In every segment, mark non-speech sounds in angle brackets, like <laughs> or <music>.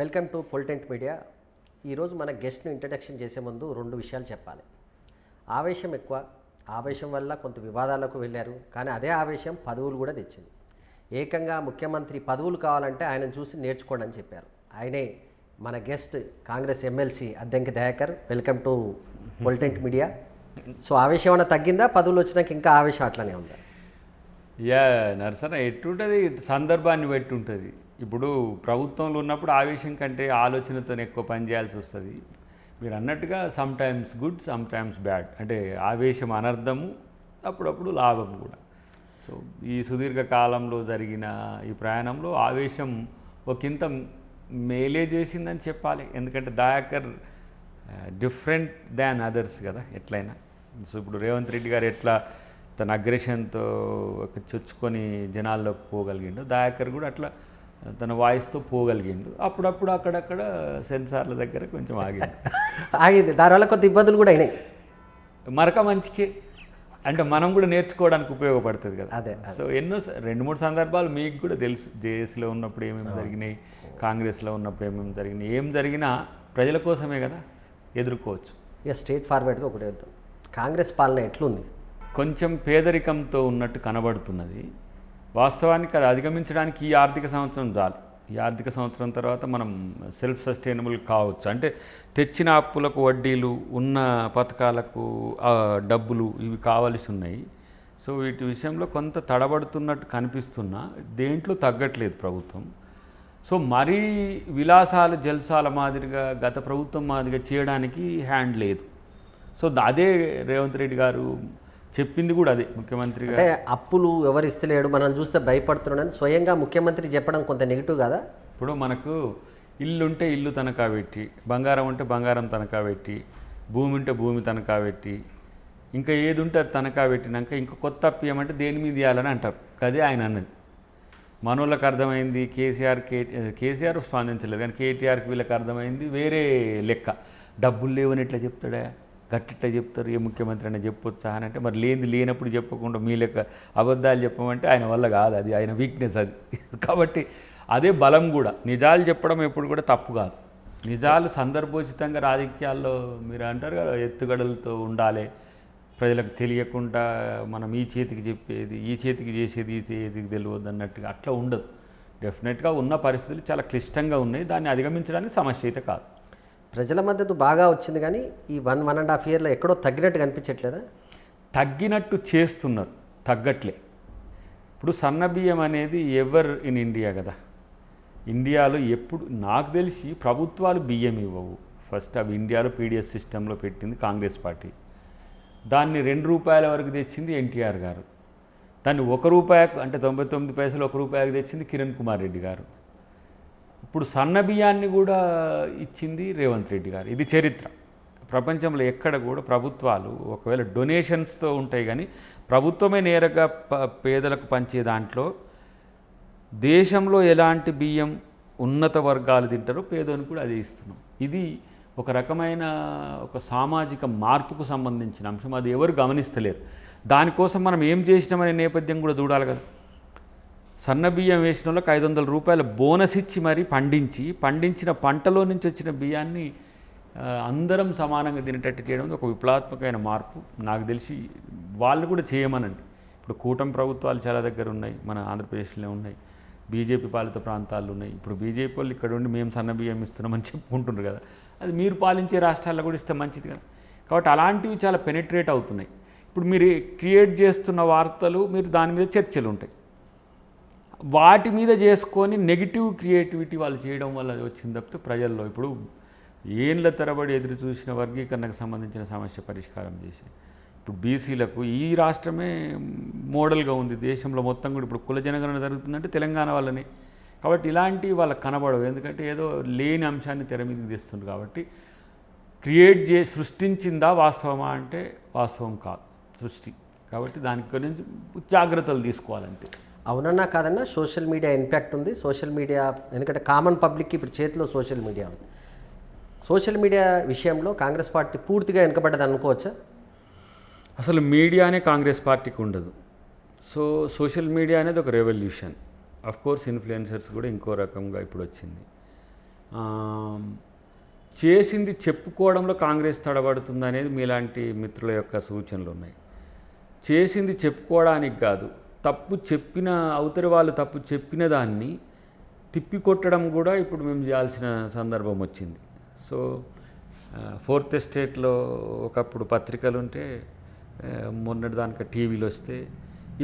Welcome to పొలిటెంట్ media. ఈరోజు మన గెస్ట్ను introduction చేసే ముందు రెండు విషయాలు చెప్పాలి. ఆవేశం ఎక్కువ ఆవేశం వల్ల కొంత వివాదాలకు వెళ్ళారు కానీ అదే ఆవేశం పదవులు కూడా తెచ్చింది. ఏకంగా ముఖ్యమంత్రి పదవులు కావాలంటే ఆయన చూసి నేర్చుకోండి అని చెప్పారు. ఆయనే మన guest Congress MLC Addanki Dayakar. Welcome to పొలిటెంట్ media. So ఆవేశం ఏమైనా తగ్గిందా? పదవులు వచ్చినాక ఇంకా ఆవేశం అట్లనే ఉందా? యా నరసన ఎట్టుంటుంది? సందర్భాన్ని బట్టి ఉంటుంది. ఇప్పుడు ప్రభుత్వంలో ఉన్నప్పుడు ఆవేశం కంటే ఆలోచనతో ఎక్కువ పని చేయాల్సి వస్తుంది. మీరు అన్నట్టుగా some times good some times bad అంటే ఆవేశం అనర్థము అప్పుడప్పుడు లాభం కూడా. సో ఈ సుదీర్ఘ కాలంలో జరిగిన ఈ ప్రయాణంలో ఆవేశం ఒకంత మేలే చేసిందని చెప్పాలి. ఎందుకంటే దయాకర్ డిఫరెంట్ దాన్ అదర్స్ కదా ఎట్లయినా. సో ఇప్పుడు రేవంత్ రెడ్డి గారు ఎట్లా తన అగ్రెషన్తో చొచ్చుకొని జనాల్లోకి పోగలిగిండు దయాకర్ కూడా అట్లా తన వాయిస్తో పోగలిగిండు. అప్పుడప్పుడు అక్కడక్కడ సెన్సార్ల దగ్గర కొంచెం ఆగిండు. <laughs> ఆగింది. దానివల్ల కొంత ఇబ్బందులు కూడా అయినాయి. మరక మంచికే. అంటే మనం కూడా నేర్చుకోవడానికి ఉపయోగపడుతుంది కదా. అదే, సో ఎన్నో రెండు మూడు సందర్భాలు మీకు కూడా తెలుసు. జేఏసీలో ఉన్నప్పుడు ఏమేమి జరిగినాయి కాంగ్రెస్లో ఉన్నప్పుడు ఏమేమి జరిగినాయి ఏం జరిగినా ప్రజల కోసమే కదా ఎదుర్కోవచ్చు. ఇక స్ట్రేట్ ఫార్వర్డ్గా ఒకటి కాంగ్రెస్ పాలన ఎట్లుంది? కొంచెం పేదరికంతో ఉన్నట్టు కనబడుతున్నది. వాస్తవానికి అది అధిగమించడానికి ఈ ఆర్థిక సంవత్సరం చాలు. ఈ ఆర్థిక సంవత్సరం తర్వాత మనం సెల్ఫ్ సస్టైనబుల్ కావచ్చు. అంటే తెచ్చిన అప్పులకు వడ్డీలు ఉన్న పథకాలకు డబ్బులు ఇవి కావలసి ఉన్నాయి. సో వీటి విషయంలో కొంత తడబడుతున్నట్టు కనిపిస్తున్నా దేంట్లో తగ్గట్లేదు ప్రభుత్వం. సో మరీ విలాసాలు జల్సాల మాదిరిగా గత ప్రభుత్వం మాదిరిగా చేయడానికి హ్యాండ్ లేదు. సో అదే రేవంత్ రెడ్డి గారు చెప్పింది కూడా అదే ముఖ్యమంత్రిగా అంటే అప్పులు ఎవరు ఇస్తలేడు మనం చూస్తే భయపడుతున్నాడని స్వయంగా ముఖ్యమంత్రి చెప్పడం కొంత నెగిటివ్ కదా? ఇప్పుడు మనకు ఇల్లు ఉంటే ఇల్లు తనఖా పెట్టి బంగారం ఉంటే బంగారం తనఖా పెట్టి భూమి ఉంటే భూమి తనఖా పెట్టి ఇంకా ఏది ఉంటే అది తనఖా పెట్టినాక ఇంకా కొత్త అప్పు ఇవ్వమంటే దేని మీద ఇవ్వాలని అంటారు. అదే ఆయన అన్నది. మనోళ్ళకి అర్థమైంది కేసీఆర్ కే కేసీఆర్ స్పందించలేదు కానీ కేటీఆర్కి వీళ్ళకి అర్థమైంది వేరే లెక్క. డబ్బులు లేవని ఎట్లా చెప్తాడా? గట్టిట్లా చెప్తారు ఏ ముఖ్యమంత్రి అయినా చెప్పొచ్చా అని అంటే మరి లేనిది లేనప్పుడు చెప్పకుండా మీ లెక్క అబద్ధాలు చెప్పమంటే ఆయన వల్ల కాదు అది ఆయన వీక్నెస్ అది. <laughs> కాబట్టి అదే బలం కూడా. నిజాలు చెప్పడం ఎప్పుడు కూడా తప్పు కాదు. నిజాలు సందర్భోచితంగా రాజకీయాల్లో మీరు అంటారు కదా ఎత్తుగడలతో ఉండాలి. ప్రజలకు తెలియకుండా మనం ఈ చేతికి చెప్పేది ఈ చేతికి చేసేది ఈ చేతికి తెలియదు అన్నట్టుగా అట్లా ఉండదు. డెఫినెట్గా ఉన్న పరిస్థితులు చాలా క్లిష్టంగా ఉన్నాయి. దాన్ని అధిగమించడానికి సమస్య అయితే కాదు. ప్రజల మద్దతు బాగా వచ్చింది కానీ ఈ వన్ వన్ అండ్ హాఫ్ ఇయర్లో ఎక్కడో తగ్గినట్టు కనిపించట్లేదా? తగ్గినట్టు చేస్తున్నారు తగ్గట్లే. ఇప్పుడు సన్న బియ్యం అనేది ఎవర్ ఇన్ ఇండియా కదా. ఇండియాలో ఎప్పుడు నాకు తెలిసి ప్రభుత్వాలు బియ్యం ఇవ్వవు. ఫస్ట్ అవి ఇండియాలో పీడిఎస్ సిస్టంలో పెట్టింది కాంగ్రెస్ పార్టీ. దాన్ని రెండు రూపాయల వరకు తెచ్చింది ఎన్టీఆర్ గారు. దాన్ని ఒక రూపాయకు అంటే తొంభై తొమ్మిది పైసలు ఒక రూపాయకు తెచ్చింది కిరణ్ కుమార్ రెడ్డి గారు. ఇప్పుడు సన్న బియ్యాన్ని కూడా ఇచ్చింది రేవంత్ రెడ్డి గారు. ఇది చరిత్ర. ప్రపంచంలో ఎక్కడ కూడా ప్రభుత్వాలు ఒకవేళ డొనేషన్స్తో ఉంటాయి కానీ ప్రభుత్వమే నేరుగా ప- పేదలకు పంచే దాంట్లో దేశంలో ఎలాంటి బియ్యం ఉన్నత వర్గాలు తింటారో పేదోని కూడా అదే ఇస్తున్నాం. ఇది ఒక రకమైన ఒక సామాజిక మార్పుకు సంబంధించిన అంశం. అది ఎవరు గమనిస్తలేరు. దానికోసం మనం ఏం చేసినామనే నేపథ్యం కూడా చూడాలి కదా. సన్న బియ్యం వేసిన వాళ్ళకి ఐదు వందల రూపాయల బోనస్ ఇచ్చి మరీ పండించి పండించిన పంటలో నుంచి వచ్చిన బియ్యాన్ని అందరం సమానంగా తినేటట్టు చేయడం ఒక విప్లవాత్మకమైన మార్పు. నాకు తెలిసి వాళ్ళు కూడా చేయమనండి. ఇప్పుడు కూటమి ప్రభుత్వాలు చాలా దగ్గర ఉన్నాయి మన ఆంధ్రప్రదేశ్లో ఉన్నాయి బీజేపీ పాలిత ప్రాంతాలు ఉన్నాయి. ఇప్పుడు బీజేపీ వాళ్ళు ఇక్కడ ఉండి మేము సన్న బియ్యం ఇస్తున్నామని చెప్పుకుంటున్నారు కదా. అది మీరు పాలించే రాష్ట్రాల్లో కూడా ఇస్తే మంచిది కదా. కాబట్టి అలాంటివి చాలా పెనిట్రేట్ అవుతున్నాయి. ఇప్పుడు మీరు క్రియేట్ చేస్తున్న వార్తలు మీరు దాని మీద చర్చలు ఉంటాయి. వాటి మీద చేసుకొని నెగిటివ్ క్రియేటివిటీ వాళ్ళు చేయడం వల్ల వచ్చింది తప్పితే ప్రజల్లో ఇప్పుడు ఏండ్ల తరబడి ఎదురు చూసిన వర్గీకరణకు సంబంధించిన సమస్య పరిష్కారం చేసి. ఇప్పుడు బీసీలకు ఈ రాష్ట్రమే మోడల్గా ఉంది. దేశంలో మొత్తం కూడా ఇప్పుడు కుల జనగణన జరుగుతుందంటే తెలంగాణ వాళ్ళని. కాబట్టి ఇలాంటి వాళ్ళకి కనబడవు. ఎందుకంటే ఏదో లేని అంశాన్ని తెర మీదకి తెస్తుంది కాబట్టి క్రియేట్ చే సృష్టించిందా వాస్తవమా అంటే వాస్తవం కాదు. సృష్టి. కాబట్టి దానికి గురించి జాగ్రత్తలు తీసుకోవాలంతే. అవునన్నా కాదన్నా సోషల్ మీడియా ఇంపాక్ట్ ఉంది. సోషల్ మీడియా ఎందుకంటే కామన్ పబ్లిక్కి ఇప్పుడు చేతిలో సోషల్ మీడియా ఉంది. సోషల్ మీడియా విషయంలో కాంగ్రెస్ పార్టీ పూర్తిగా వెనుకబడ్డది అనుకోవచ్చా? అసలు మీడియానే కాంగ్రెస్ పార్టీకి ఉండదు. సో సోషల్ మీడియా అనేది ఒక రెవల్యూషన్. అఫ్ కోర్స్ ఇన్ఫ్లుయెన్సర్స్ కూడా ఇంకో రకంగా ఇప్పుడు వచ్చింది. చేసింది చెప్పుకోవడంలో కాంగ్రెస్ తడబడుతుంది అనేది మీలాంటి మిత్రుల యొక్క సూచనలు ఉన్నాయి. చేసింది చెప్పుకోవడానికి కాదు తప్పు చెప్పిన అవతలి వాళ్ళు తప్పు చెప్పిన దాన్ని తిప్పికొట్టడం కూడా ఇప్పుడు మేము చేయాల్సిన సందర్భం వచ్చింది. సో ఫోర్త్ ఎస్టేట్లో ఒకప్పుడు పత్రికలు ఉంటే మొన్నటి దానికి టీవీలు వస్తే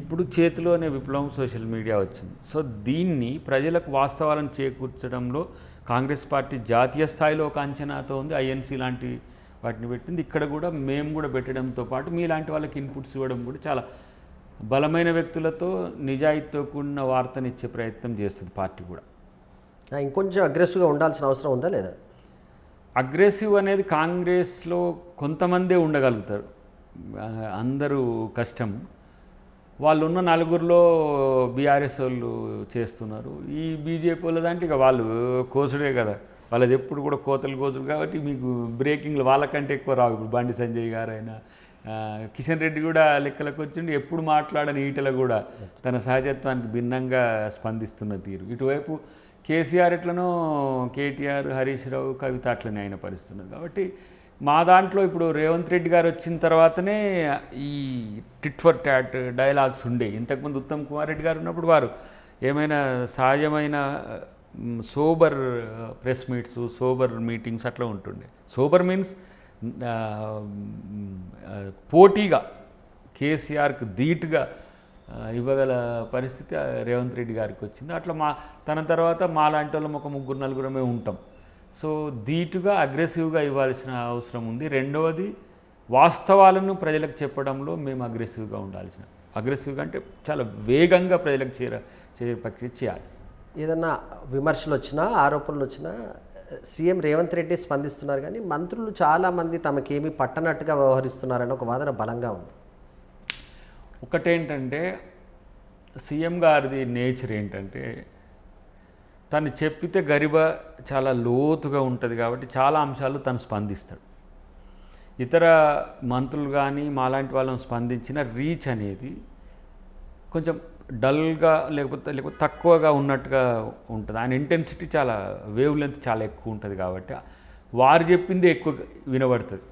ఇప్పుడు చేతిలోనే విప్లవం సోషల్ మీడియా వచ్చింది. సో దీన్ని ప్రజలకు వాస్తవాలను చేకూర్చడంలో కాంగ్రెస్ పార్టీ జాతీయ స్థాయిలో ఒక అంచనాతో ఉంది. ఐఎన్సీ లాంటి వాటిని పెట్టింది. ఇక్కడ కూడా మేము కూడా పెట్టడంతో పాటు మీలాంటి వాళ్ళకి ఇన్పుట్స్ ఇవ్వడం కూడా చాలా బలమైన వ్యక్తులతో నిజాయితీతో కూడిన వార్తనిచ్చే ప్రయత్నం చేస్తుంది పార్టీ కూడా. ఇంకొంచెం అగ్రెసివ్గా ఉండాల్సిన అవసరం ఉందా లేదా? అగ్రెసివ్ అనేది కాంగ్రెస్లో కొంతమందే ఉండగలుగుతారు. అందరూ కష్టం. వాళ్ళు ఉన్న నలుగురిలో బీఆర్ఎస్ వాళ్ళు చేస్తున్నారు. ఈ బీజేపీ వాళ్ళ దాంట్లో ఇక వాళ్ళు కోసుడే కదా. వాళ్ళది ఎప్పుడు కూడా కోతలు కోసుడు కాబట్టి మీకు బ్రేకింగ్లు వాళ్ళకంటే ఎక్కువ రావు. ఇప్పుడు బండి సంజయ్ గారైనా కిషన్ రెడ్డి కూడా లెక్కలకు వచ్చిండు. ఎప్పుడు మాట్లాడని ఈటల కూడా తన సహజత్వానికి భిన్నంగా స్పందిస్తున్న తీరు. ఇటువైపు కేసీఆర్ ఎట్లనో కేటీఆర్ హరీష్ రావు కవిత అట్లనే ఆయన పరిస్తున్నారు కాబట్టి మా దాంట్లో ఇప్పుడు రేవంత్ రెడ్డి గారు వచ్చిన తర్వాతనే ఈ టిట్ ఫర్ ట్యాట్ డైలాగ్స్ ఉండే. ఇంతకుముందు ఉత్తమ్ కుమార్ రెడ్డి గారు ఉన్నప్పుడు వారు ఏమైనా సహజమైన sober press meets sober meetings అట్లా ఉంటుండే. సోబర్ మీన్స్ పోటీగా కేసీఆర్కు ధీటుగా ఇవ్వగల పరిస్థితి రేవంత్ రెడ్డి గారికి వచ్చింది. అట్లా మా తన తర్వాత మా లాంటి వాళ్ళం ఒక ముగ్గురు నలుగురమే ఉంటాం. సో ధీటుగా అగ్రెసివ్గా ఇవ్వాల్సిన అవసరం ఉంది. రెండవది వాస్తవాలను ప్రజలకు చెప్పడంలో మేము అగ్రెసివ్గా ఉండాల్సిన అగ్రెసివ్గా అంటే చాలా వేగంగా ప్రజలకు చేర చేరే ప్రక్రియ చేయాలి. ఏదన్నా విమర్శలు వచ్చినా ఆరోపణలు వచ్చినా సీఎం రేవంత్ రెడ్డి స్పందిస్తున్నారు కానీ మంత్రులు చాలామంది తమకేమీ పట్టనట్టుగా వ్యవహరిస్తున్నారని ఒక వాదన బలంగా ఉంది. ఒకటేంటంటే సీఎం గారిది నేచర్ ఏంటంటే తను చెప్పితే గరిబ చాలా లోతుగా ఉంటుంది కాబట్టి చాలా అంశాలు తను స్పందిస్తాడు. ఇతర మంత్రులు కానీ మాలాంటి వాళ్ళని స్పందించిన రీచ్ అనేది కొంచెం డల్గా లేకపోతే లేకపోతే తక్కువగా ఉన్నట్టుగా ఉంటుంది. ఆయన ఇంటెన్సిటీ చాలా వేవ్ లెంత్ చాలా ఎక్కువ ఉంటుంది కాబట్టి వారు చెప్పింది ఎక్కువ వినబడుతుంది.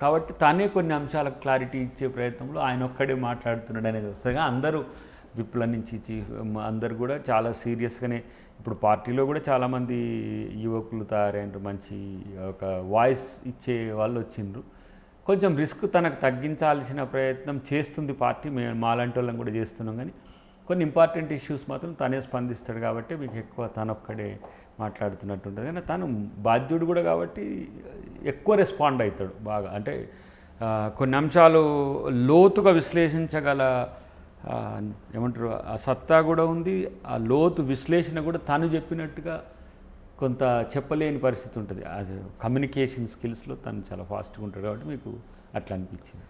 కాబట్టి తానే కొన్ని అంశాలకు క్లారిటీ ఇచ్చే ప్రయత్నంలో ఆయన ఒక్కడే మాట్లాడుతున్నాడు అనేది వస్తుంది. అందరూ విప్ల నుంచి అందరు కూడా చాలా సీరియస్గానే ఇప్పుడు పార్టీలో కూడా చాలామంది యువకులు తయారైనరు మంచి ఒక వాయిస్ ఇచ్చే వాళ్ళు వచ్చిండ్రు. కొంచెం రిస్క్ తనకు తగ్గించాల్సిన ప్రయత్నం చేస్తుంది పార్టీ. మేము మాలాంటి వాళ్ళని కూడా చేస్తున్నాం. కానీ కొన్ని ఇంపార్టెంట్ ఇష్యూస్ మాత్రం తనే స్పందిస్తాడు కాబట్టి మీకు ఎక్కువ తనొక్కడే మాట్లాడుతున్నట్టు ఉంటుంది కానీ తను బాధ్యుడు కూడా కాబట్టి ఎక్కువ రెస్పాండ్ అవుతాడు బాగా. అంటే కొన్ని అంశాలు లోతుగా విశ్లేషించగల ఏమంటారు ఆ సత్తా కూడా ఉంది ఆ లోతు విశ్లేషణ కూడా తను చెప్పినట్టుగా కొంత చెప్పలేని పరిస్థితి ఉంటుంది. అది కమ్యూనికేషన్ స్కిల్స్లో తను చాలా ఫాస్ట్గా ఉంటాడు కాబట్టి మీకు అట్లా అనిపించింది.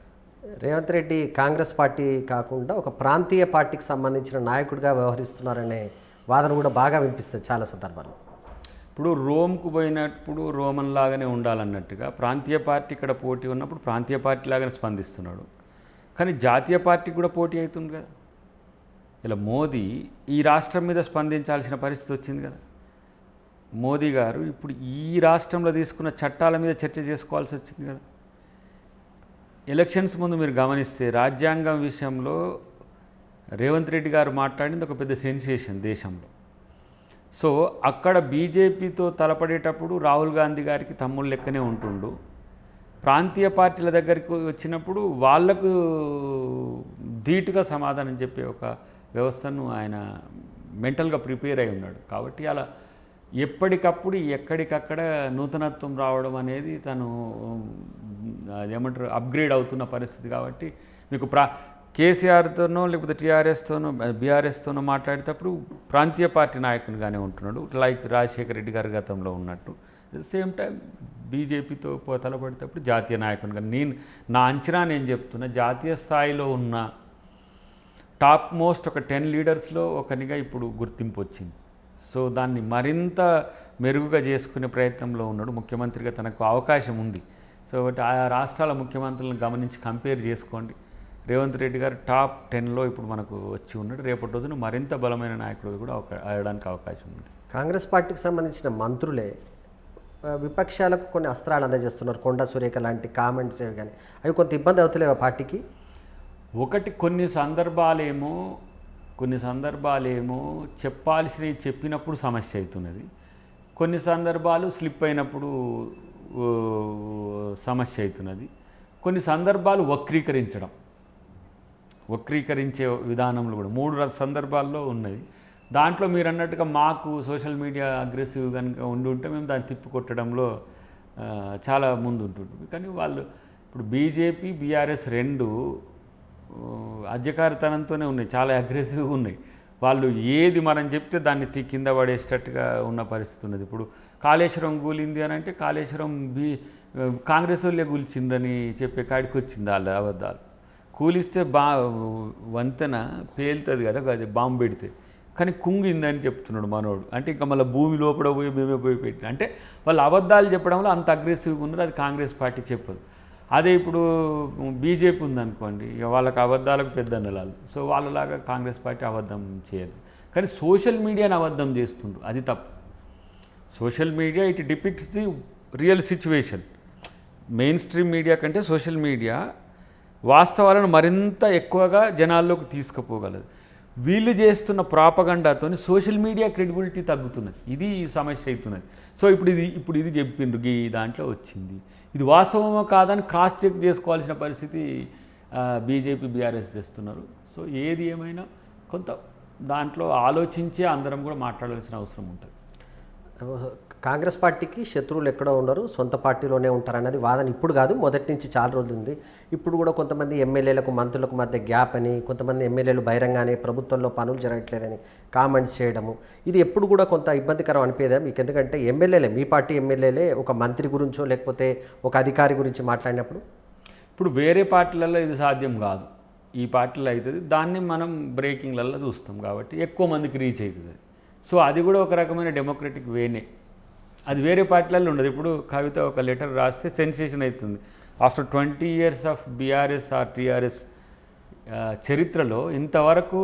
రేవంత్ రెడ్డి కాంగ్రెస్ పార్టీ కాకుండా ఒక ప్రాంతీయ పార్టీకి సంబంధించిన నాయకుడిగా వ్యవహరిస్తున్నారనే వాదన కూడా బాగా వినిపిస్తుంది చాలా సందర్భాల్లో. ఇప్పుడు రోమ్కు పోయినప్పుడు రోమన్ లాగానే ఉండాలన్నట్టుగా ప్రాంతీయ పార్టీ ఇక్కడ పోటీ ఉన్నప్పుడు ప్రాంతీయ పార్టీ లాగానే స్పందిస్తున్నాడు. కానీ జాతీయ పార్టీ కూడా పోటీ అవుతుంది కదా. ఇలా మోదీ ఈ రాష్ట్రం మీద స్పందించాల్సిన పరిస్థితి వచ్చింది కదా. మోదీ గారు ఇప్పుడు ఈ రాష్ట్రంలో తీసుకున్న చట్టాల మీద చర్చ చేసుకోవాల్సి వచ్చింది కదా. ఎలక్షన్స్ ముందు మీరు గమనిస్తే రాజ్యాంగం విషయంలో రేవంత్ రెడ్డి గారు మాట్లాడింది ఒక పెద్ద సెన్సేషన్ దేశంలో. సో అక్కడ బీజేపీతో తలపడేటప్పుడు రాహుల్ గాంధీ గారికి తమ్ముళ్ళు లెక్కనే ఉంటుండు. ప్రాంతీయ పార్టీల దగ్గరికి వచ్చినప్పుడు వాళ్ళకు ధీటుగా సమాధానం చెప్పే ఒక వ్యవస్థను ఆయన మెంటల్గా ప్రిపేర్ అయి ఉన్నాడు. కాబట్టి అలా ఎప్పటికప్పుడు ఎక్కడికక్కడ నూతనత్వం రావడం అనేది తను అదేమంటారు అప్గ్రేడ్ అవుతున్న పరిస్థితి కాబట్టి మీకు ప్రా కేసీఆర్తోనో లేకపోతే టీఆర్ఎస్తోనో బీఆర్ఎస్తోనో మాట్లాడేటప్పుడు ప్రాంతీయ పార్టీ నాయకునిగానే ఉంటున్నాడు. లైక్ రాజశేఖర రెడ్డి గారి గతంలో ఉన్నట్టు. సేమ్ టైం బీజేపీతో తలపడేటప్పుడు జాతీయ నాయకునిగా నేను నా అంచనా నేను చెప్తున్నా జాతీయ స్థాయిలో ఉన్న టాప్ మోస్ట్ ఒక టెన్ లీడర్స్లో ఒకనిగా ఇప్పుడు గుర్తింపు వచ్చింది. సో దాన్ని మరింత మెరుగుగా చేసుకునే ప్రయత్నంలో ఉన్నాడు. ముఖ్యమంత్రిగా తనకు అవకాశం ఉంది. సో కాబట్టి ఆయా రాష్ట్రాల ముఖ్యమంత్రులను గమనించి కంపేర్ చేసుకోండి. రేవంత్ రెడ్డి గారు టాప్ టెన్లో ఇప్పుడు మనకు వచ్చి ఉన్నాడు. రేపటి రోజున మరింత బలమైన నాయకుడు కూడా అవడానికి అవకాశం ఉంది. కాంగ్రెస్ పార్టీకి సంబంధించిన మంత్రులే విపక్షాలకు కొన్ని అస్త్రాలు అందజేస్తున్నారు. కొండ సురేఖ లాంటి కామెంట్స్ ఏవి కానీ. అవి కొంత ఇబ్బంది అవుతలేవు పార్టీకి? ఒకటి కొన్ని సందర్భాలేమో కొన్ని సందర్భాలేమో చెప్పాల్సినవి చెప్పినప్పుడు సమస్య అవుతున్నది. కొన్ని సందర్భాలు స్లిప్ అయినప్పుడు సమస్య అవుతున్నది. కొన్ని సందర్భాలు వక్రీకరించడం. వక్రీకరించే విధానంలో కూడా మూడు సందర్భాల్లో ఉన్నది. దాంట్లో మీరు అన్నట్టుగా మాకు సోషల్ మీడియా అగ్రెసివ్ కనుక ఉండి ఉంటే మేము దాన్ని తిప్పికొట్టడంలో చాలా ముందు ఉంటుంటుంది కానీ వాళ్ళు ఇప్పుడు బీజేపీ బీఆర్ఎస్ రెండు అధ్యకారితనంతోనే ఉన్నాయి చాలా అగ్రెసివ్గా ఉన్నాయి. వాళ్ళు ఏది మనం చెప్తే దాన్ని తి- కింద పడేసేటట్టుగా ఉన్న పరిస్థితి ఉన్నది. ఇప్పుడు కాళేశ్వరం కూలింది అని అంటే కాళేశ్వరం బీ కాంగ్రెస్ వాళ్ళే కూల్చిందని చెప్పే కాడికి వచ్చింది వాళ్ళ అబద్ధాలు. కూలిస్తే బా వంతెన పేలుతుంది కదా అది బాంబు పెడితే. కానీ కుంగిందని చెప్తున్నాడు మనోడు. అంటే ఇంకా మళ్ళీ భూమి లోపల పోయి మేమే పోయి పెట్టి అంటే వాళ్ళు అబద్ధాలు చెప్పడంలో అంత అగ్రెసివ్గా ఉన్నారు అది కాంగ్రెస్ పార్టీ చెప్పదు. అదే ఇప్పుడు బీజేపీ ఉందనుకోండి ఇక వాళ్ళకి అబద్ధాలకు పెద్ద నెలలు. సో వాళ్ళలాగా కాంగ్రెస్ పార్టీ అబద్ధం చేయదు. కానీ సోషల్ మీడియాని అబద్ధం చేస్తుండ్రు అది తప్పు. Social media it depicts the real situation. Mainstream media కంటే సోషల్ మీడియా వాస్తవాలను మరింత ఎక్కువగా జనాల్లోకి తీసుకుపోగలదు. వీళ్ళు చేస్తున్న ప్రాపగండాతో సోషల్ మీడియా క్రెడిబిలిటీ తగ్గుతున్నది. ఇది సమస్య అవుతున్నది. సో ఇప్పుడు ఇది ఇప్పుడు ఇది చెప్పిండ్రు ఈ దాంట్లో వచ్చింది. ఇది వాస్తవమో కాదని క్రాస్ చెక్ చేసుకోవాల్సిన పరిస్థితి బీజేపీ బీఆర్ఎస్ తెస్తున్నారు. సో ఏది ఏమైనా కొంత దాంట్లో ఆలోచించే అందరం కూడా మాట్లాడాల్సిన అవసరం ఉంటుంది. కాంగ్రెస్ పార్టీకి శత్రువులు ఎక్కడో ఉండరు సొంత పార్టీలోనే ఉంటారు అన్నది వాదన ఇప్పుడు కాదు మొదటి నుంచి చాలా రోజులు ఉంది. ఇప్పుడు కూడా కొంతమంది ఎమ్మెల్యేలకు మంత్రులకు మధ్య గ్యాప్ అని కొంతమంది ఎమ్మెల్యేలు బహిరంగానే ప్రభుత్వంలో పనులు జరగట్లేదని కామెంట్స్ చేయడము. ఇది ఎప్పుడు కూడా కొంత ఇబ్బందికరం అనిపేదా మీకు? ఎందుకంటే ఎమ్మెల్యేలే మీ పార్టీ ఎమ్మెల్యేలే ఒక మంత్రి గురించో లేకపోతే ఒక అధికారి గురించి మాట్లాడినప్పుడు? ఇప్పుడు వేరే పార్టీలలో ఇది సాధ్యం కాదు. ఈ పార్టీలో అవుతుంది. దాన్ని మనం బ్రేకింగ్లలో చూస్తాం కాబట్టి ఎక్కువ మందికి రీచ్ అవుతుంది. సో అది కూడా ఒక రకమైన డెమోక్రటిక్ వేనే అది వేరే పార్టీలలో ఉండదు. ఇప్పుడు కవిత ఒక లెటర్ రాస్తే సెన్సేషన్ అవుతుంది. After twenty years of BRS or TRS చరిత్రలో ఇంతవరకు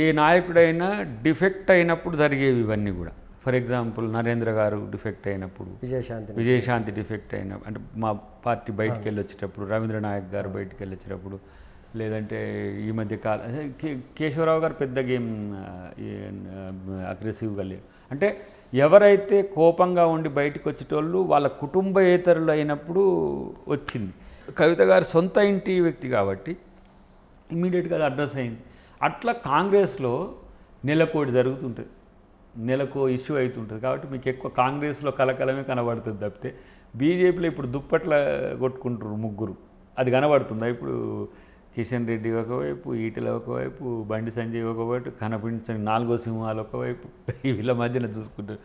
ఏ నాయకుడైనా డిఫెక్ట్ అయినప్పుడు జరిగేవి ఇవన్నీ కూడా. ఫర్ ఎగ్జాంపుల్ నరేంద్ర గారు డిఫెక్ట్ అయినప్పుడు విజయశాంతి విజయశాంతి డిఫెక్ట్ అయిన అంటే మా పార్టీ బయటికి వెళ్ళి వచ్చేటప్పుడు రవీంద్ర నాయక్ గారు బయటికి వెళ్ళి వచ్చేటప్పుడు లేదంటే ఈ మధ్య కాల కేశవరావు గారు పెద్ద గేమ్ అగ్రెసివ్గా లేరు అంటే ఎవరైతే కోపంగా ఉండి బయటకు వచ్చేటోళ్ళు వాళ్ళ కుటుంబేతరులు అయినప్పుడు వచ్చింది. కవిత గారు సొంత ఇంటి వ్యక్తి కాబట్టి ఇమ్మీడియట్గా అది అడ్రస్ అయింది. అట్లా కాంగ్రెస్లో నెలకోటి జరుగుతుంటుంది. నెలకో ఇష్యూ అవుతుంటుంది. కాబట్టి మీకు ఎక్కువ కాంగ్రెస్లో కలకలమే కనబడుతుంది తప్పితే బీజేపీలో ఇప్పుడు దుప్పట్ల కొట్టుకుంటారు ముగ్గురు. అది కనబడుతుందా? ఇప్పుడు కిషన్ రెడ్డి ఒకవైపు ఈటెల ఒకవైపు బండి సంజయ్ ఒకవైపు కనిపించని నాలుగో సింహాలు ఒకవైపు <laughs> వీళ్ళ మధ్యన చూసుకుంటారు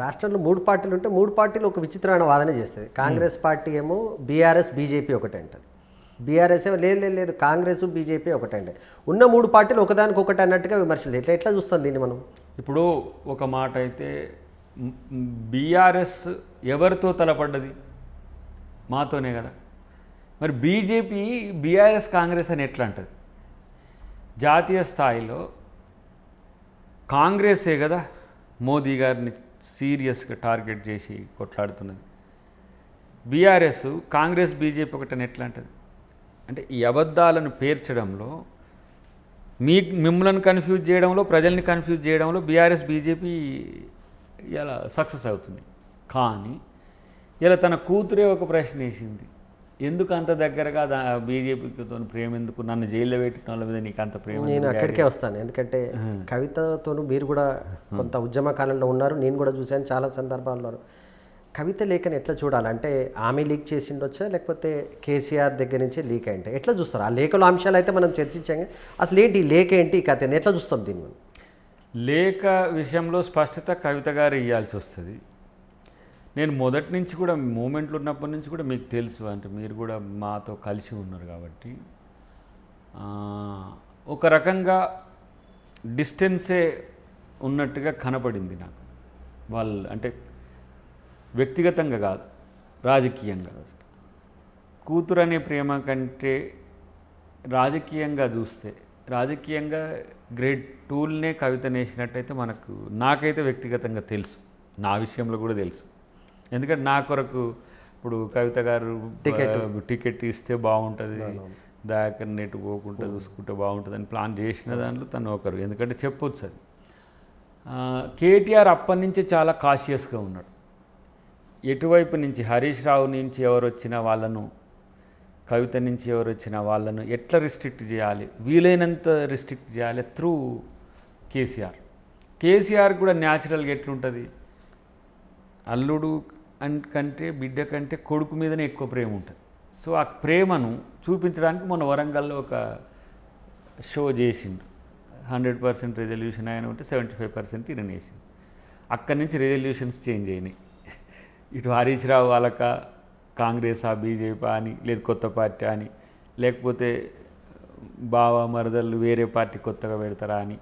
రాష్ట్రంలో మూడు పార్టీలు ఉంటే మూడు పార్టీలు ఒక విచిత్రమైన వాదన చేస్తుంది. కాంగ్రెస్ పార్టీ ఏమో బీఆర్ఎస్ బీజేపీ ఒకటే అంటది బీఆర్ఎస్ ఏమో లేదు లేదు లేదు కాంగ్రెస్ బీజేపీ ఒకటే అంటే ఉన్న మూడు పార్టీలు ఒకదానికి ఒకటి అన్నట్టుగా విమర్శలు ఎట్లా ఎట్లా చూస్తాం దీన్ని మనం? ఇప్పుడు ఒక మాట అయితే బీఆర్ఎస్ ఎవరితో తలపడ్డది? మాతోనే కదా. మరి బీజేపీ బీఆర్ఎస్ కాంగ్రెస్ అని ఎట్లా అంటది జాతీయ స్థాయిలో కాంగ్రెసే కదా మోదీ గారిని సీరియస్గా టార్గెట్ చేసి కొట్లాడుతున్నది. బీఆర్ఎస్ కాంగ్రెస్ బీజేపీ ఒకటని ఎట్లా అంటది అంటే ఈ అబద్ధాలను పేర్చడంలో మీ మిమ్మల్ని కన్ఫ్యూజ్ చేయడంలో ప్రజల్ని కన్ఫ్యూజ్ చేయడంలో బీఆర్ఎస్ బీజేపీ ఇలా సక్సెస్ అవుతుంది. కానీ ఇలా తన కూతురే ఒక ప్రశ్న వేసింది. ఎందుకు అంత దగ్గరగా బీజేపీతో ప్రేమ ఎందుకు? నన్ను జైల్లో పెట్టిన వాళ్ళ మీద నీకు అంత ప్రేమ నేను అక్కడికే వస్తాను. ఎందుకంటే కవితతోను మీరు కూడా కొంత ఉద్యమ కాలంలో ఉన్నారు. నేను కూడా చూశాను చాలా సందర్భాల్లో. కవిత లేఖని ఎట్లా చూడాలి? అంటే ఆమె లీక్ చేసి ఉండొచ్చా లేకపోతే కేసీఆర్ దగ్గర నుంచి లీక్ అయింటే ఎట్లా చూస్తారు? ఆ లేఖలో అంశాలు అయితే మనం చర్చించాం అసలు ఏంటి లేఖ ఏంటి ఈ కథ ఏంటి? ఎట్లా చూస్తాం దీన్ని లేఖ విషయంలో స్పష్టత కవిత గారు ఇవ్వాల్సి వస్తుంది. నేను మొదటి నుంచి కూడా మూమెంట్లు ఉన్నప్పటి నుంచి కూడా మీకు తెలుసు అంటే మీరు కూడా మాతో కలిసి ఉన్నారు కాబట్టి. ఒక రకంగా డిస్టెన్సే ఉన్నట్టుగా కనపడింది నాకు. వాళ్ళు అంటే వ్యక్తిగతంగా కాదు రాజకీయంగా. కూతురు అనే ప్రేమ కంటే రాజకీయంగా చూస్తే రాజకీయంగా గ్రేడ్ టూల్నే కవిత నేసినట్టయితే మనకు నాకైతే వ్యక్తిగతంగా తెలుసు. నా విషయంలో కూడా తెలుసు. ఎందుకంటే నా కొరకు ఇప్పుడు కవిత గారు టికెట్. టికెట్ ఇస్తే బాగుంటుంది. దాకా నెట్టు పోకుండా చూసుకుంటే బాగుంటుంది అని ప్లాన్ చేసిన దాంట్లో తను ఒకరు. ఎందుకంటే చెప్పొచ్చు అది. కేటీఆర్ అప్పటి నుంచే చాలా కాషియస్గా ఉన్నాడు. ఎటువైపు నుంచి హరీష్ రావు నుంచి ఎవరు వచ్చినా వాళ్ళను కవిత నుంచి ఎవరు వచ్చినా వాళ్ళను ఎట్లా రిస్ట్రిక్ట్ చేయాలి? వీలైనంత రిస్ట్రిక్ట్ చేయాలి త్రూ కేసీఆర్. కేసీఆర్ కూడా న్యాచురల్గా ఎట్లుంటుంది? అల్లుడు అండ్ కంటే బిడ్డ కంటే కొడుకు మీదనే ఎక్కువ ప్రేమ ఉంటుంది. సో ఆ ప్రేమను చూపించడానికి మొన్న వరంగల్లో ఒక షో చేసిండు. హండ్రెడ్ పర్సెంట్ రెజల్యూషన్ ఆయన ఉంటే సెవెంటీ ఫైవ్ పర్సెంట్ ఈయన వేసిండు అక్కడి నుంచి రెజల్యూషన్స్ చేంజ్ అయినాయి. ఇటు హరీష్ రావు వాళ్ళక కాంగ్రెస్ ఆ బీజేపీ అని లేదు కొత్త పార్టీ అని లేకపోతే బావ మరదళ్ళు వేరే పార్టీ కొత్తగా పెడతారా అని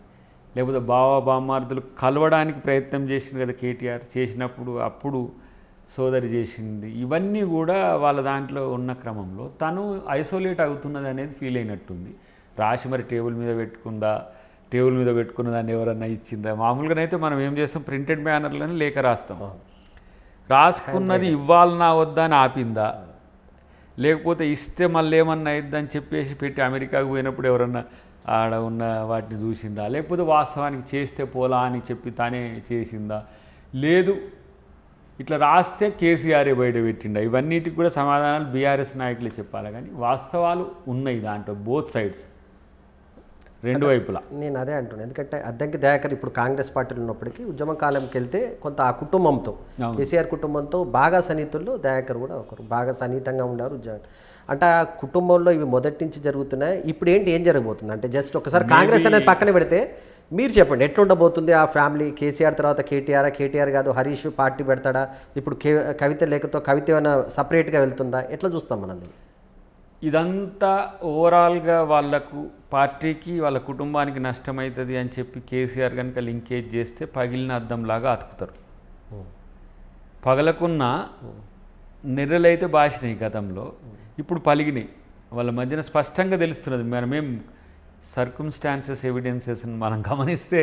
లేకపోతే బావ బామ్మార్దులు కలవడానికి ప్రయత్నం చేసింది కదా కేటీఆర్. చేసినప్పుడు అప్పుడు సోదరి చేసింది. ఇవన్నీ కూడా వాళ్ళ దాంట్లో ఉన్న క్రమంలో తను ఐసోలేట్ అవుతున్నది అనేది ఫీల్ అయినట్టుంది. రాసి మరి టేబుల్ మీద పెట్టుకుందా? టేబుల్ మీద పెట్టుకున్న దాన్ని ఎవరన్నా ఇచ్చిందా? మామూలుగానైతే మనం ఏం చేస్తాం? ప్రింటెడ్ బ్యానర్లను లేఖ రాస్తాం. రాసుకున్నది ఇవ్వాలనా వద్దా అని ఆపిందా? లేకపోతే ఇస్తే మళ్ళీ ఏమన్నా అయిద్దని చెప్పేసి పెట్టి అమెరికాకు పోయినప్పుడు ఎవరన్నా ఆడ ఉన్న వాటిని చూసిందా? లేకపోతే వాస్తవానికి చేస్తే పోలా అని చెప్పి తానే చేసిందా? లేదు ఇట్లా రాస్తే కేసీఆరే బయట పెట్టిండా. ఇవన్నిటికి కూడా సమాధానాలు బీఆర్ఎస్ నాయకులే చెప్పాలి. కానీ వాస్తవాలు ఉన్నాయి దాంట్లో బోత్ సైడ్స్ రెండు వైపులా. నేను అదే అంటున్నాను ఎందుకంటే అద్దంకి దయాకర్ ఇప్పుడు కాంగ్రెస్ పార్టీలో ఉన్నప్పటికీ ఉద్యమ కాలంకి వెళ్తే కొంత ఆ కుటుంబంతో. కేసీఆర్ కుటుంబంతో బాగా సన్నిహితుల్లో దయాకర్ కూడా ఒకరు. బాగా సన్నిహితంగా ఉన్నారు ఉద్య- అంటే ఆ కుటుంబంలో ఇవి మొదటి నుంచి జరుగుతున్నాయి. ఇప్పుడు ఏంటి ఏం జరగబోతుంది? అంటే జస్ట్ ఒకసారి కాంగ్రెస్ అనేది పక్కన పెడితే మీరు చెప్పండి ఎట్లుండబోతుంది ఆ ఫ్యామిలీ? కేసీఆర్ తర్వాత కేటీఆర్ కేటీఆర్ కాదు హరీష్ పార్టీ పెడతాడా? ఇప్పుడు కే కవిత లేఖతో కవిత ఏమైనా సపరేట్గా వెళ్తుందా? ఎట్లా చూస్తాం మనం? ఇదంతా ఓవరాల్గా వాళ్ళకు పార్టీకి వాళ్ళ కుటుంబానికి నష్టమవుతుంది అని చెప్పి కేసీఆర్ కనుక లింకేజ్ చేస్తే పగిలిన అద్దంలాగా అతుకుతారు. పగలకున్న నెర్రలైతే బాసినాయి గతంలో. ఇప్పుడు పలిగినాయి. వాళ్ళ మధ్యన స్పష్టంగా తెలుస్తున్నది. మనమేం సర్కమ్స్టాన్సెస్ ఎవిడెన్సెస్ మనం గమనిస్తే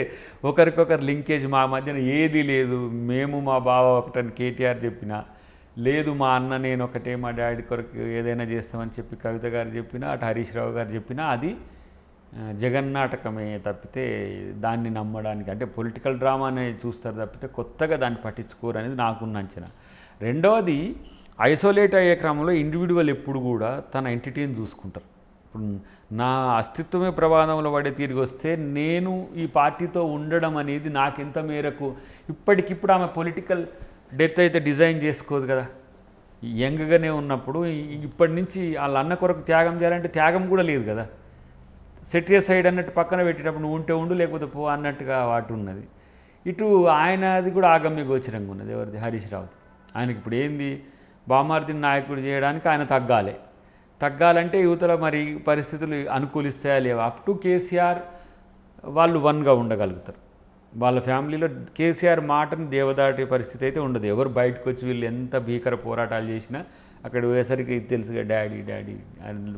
ఒకరికొకరు లింకేజ్ మా మధ్యన ఏది లేదు. మేము మా బావ ఒకటని కేటీఆర్ చెప్పినా లేదు మా అన్న నేను ఒకటే మా డాడీ కొరకు ఏదైనా చేస్తామని చెప్పి కవిత గారు చెప్పినా అటు హరీష్ రావు గారు చెప్పినా అది జగన్నాటకమే తప్పితే దాన్ని నమ్మడానికి అంటే పొలిటికల్ డ్రామా అనేది చూస్తారు తప్పితే కొత్తగా దాన్ని పట్టించుకోరు అనేది నాకున్న అంచనా. రెండవది ఐసోలేట్ అయ్యే క్రమంలో ఇండివిజువల్ ఎప్పుడు కూడా తన ఎంటిటీని చూసుకుంటారు. ఇప్పుడు నా అస్తిత్వమే ప్రమాదంలో పడే తిరిగి వస్తే నేను ఈ పార్టీతో ఉండడం అనేది నాకెంత మేరకు ఇప్పటికిప్పుడు ఆమె పొలిటికల్ డెత్ అయితే డిజైన్ చేసుకోదు కదా. యంగ్గానే ఉన్నప్పుడు ఇప్పటి నుంచి వాళ్ళ అన్న కొరకు త్యాగం చేయాలంటే త్యాగం కూడా లేదు కదా. సెటియర్ సైడ్ అన్నట్టు పక్కన పెట్టేటప్పుడు నువ్వు ఉంటే ఉండు లేకపోతే పో అన్నట్టుగా వాటి ఉన్నది. ఇటు ఆయన అది కూడా ఆగమ్య గోచరంగా ఉన్నది ఎవరిది? హరీష్ రావు ఆయనకి ఇప్పుడు ఏంది? బామార్తిని నాయకుడు చేయడానికి ఆయన తగ్గాలి. తగ్గాలంటే యువతల మరి పరిస్థితులు అనుకూలిస్తాయా లేవా? అప్ టు కేసీఆర్ వాళ్ళు వన్గా ఉండగలుగుతారు. వాళ్ళ ఫ్యామిలీలో కేసీఆర్ మాటను దేవదాటే పరిస్థితి అయితే ఉండదు. ఎవరు బయటకు వచ్చి వీళ్ళు ఎంత భీకర పోరాటాలు చేసినా అక్కడ పోయేసరికి తెలుసుగా డాడీ డాడీ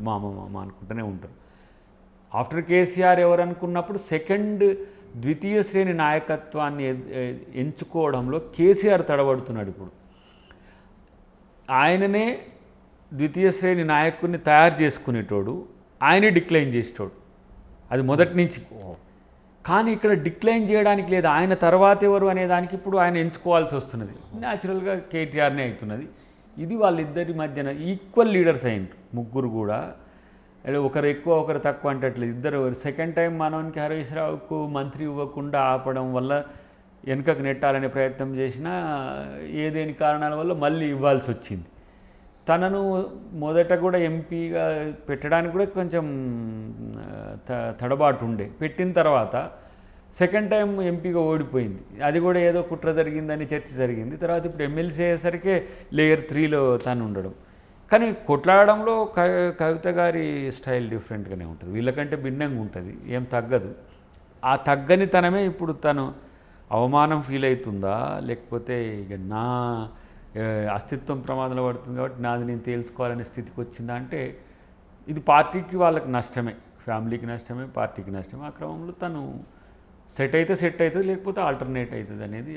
మామ మామ అనుకుంటూనే ఉంటారు. ఆఫ్టర్ కేసీఆర్ ఎవరు అనుకున్నప్పుడు సెకండ్ ద్వితీయ శ్రేణి నాయకత్వాన్ని ఎ- ఎంచుకోవడంలో కేసీఆర్ తడబడుతున్నాడు ఇప్పుడు. ఆయననే ద్వితీయ శ్రేణి నాయకుడిని తయారు చేసుకునేటోడు ఆయనే డిక్లైన్ చేసేటోడు. అది మొదటి నుంచి. కానీ ఇక్కడ డిక్లైన్ చేయడానికి లేదు. ఆయన తర్వాత ఎవరు అనే దానికి ఇప్పుడు ఆయన ఎంచుకోవాల్సి వస్తున్నది. న్యాచురల్గా కేటీఆర్నే అవుతున్నది. ఇది వాళ్ళిద్దరి మధ్యన ఈక్వల్ లీడర్స్ అయ్యిండ్రు. ముగ్గురు కూడా. అదే ఒకరు ఎక్కువ ఒకరు తక్కువ అంటట్లేదు. ఇద్దరు సెకండ్ టైం మనోనికి హరీష్ రావుకు మంత్రి ఇవ్వకుండా ఆపడం వల్ల వెనుకకు నెట్టాలనే ప్రయత్నం చేసినా ఏదేని కారణాల వల్ల మళ్ళీ ఇవ్వాల్సి వచ్చింది. తనను మొదట కూడా ఎంపీగా పెట్టడానికి కూడా కొంచెం త- తడబాటు ఉండే. పెట్టిన తర్వాత సెకండ్ టైం ఎంపీగా ఓడిపోయింది. అది కూడా ఏదో కుట్ర జరిగిందని చర్చ జరిగింది. తర్వాత ఇప్పుడు ఎమ్మెల్సీ అయ్యేసరికి లేయర్ త్రీలో తను ఉండడం. కానీ కొట్లాడడంలో కవిత గారి స్టైల్ డిఫరెంట్గానే ఉంటుంది. వీళ్ళకంటే భిన్నంగా ఉంటుంది. ఏం తగ్గదు. ఆ తగ్గని తనమే ఇప్పుడు తను అవమానం ఫీల్ అవుతుందా? లేకపోతే ఇక నా అస్తిత్వం ప్రమాదంలో పడుతుంది కాబట్టి నాది నేను తేల్చుకోవాలనే స్థితికి వచ్చిందా అంటే ఇది పార్టీకి వాళ్ళకి నష్టమే ఫ్యామిలీకి నష్టమే పార్టీకి నష్టమే. ఆ క్రమంలో తను సెట్ అయితే సెట్ అవుతుంది లేకపోతే ఆల్టర్నేట్ అవుతుంది అనేది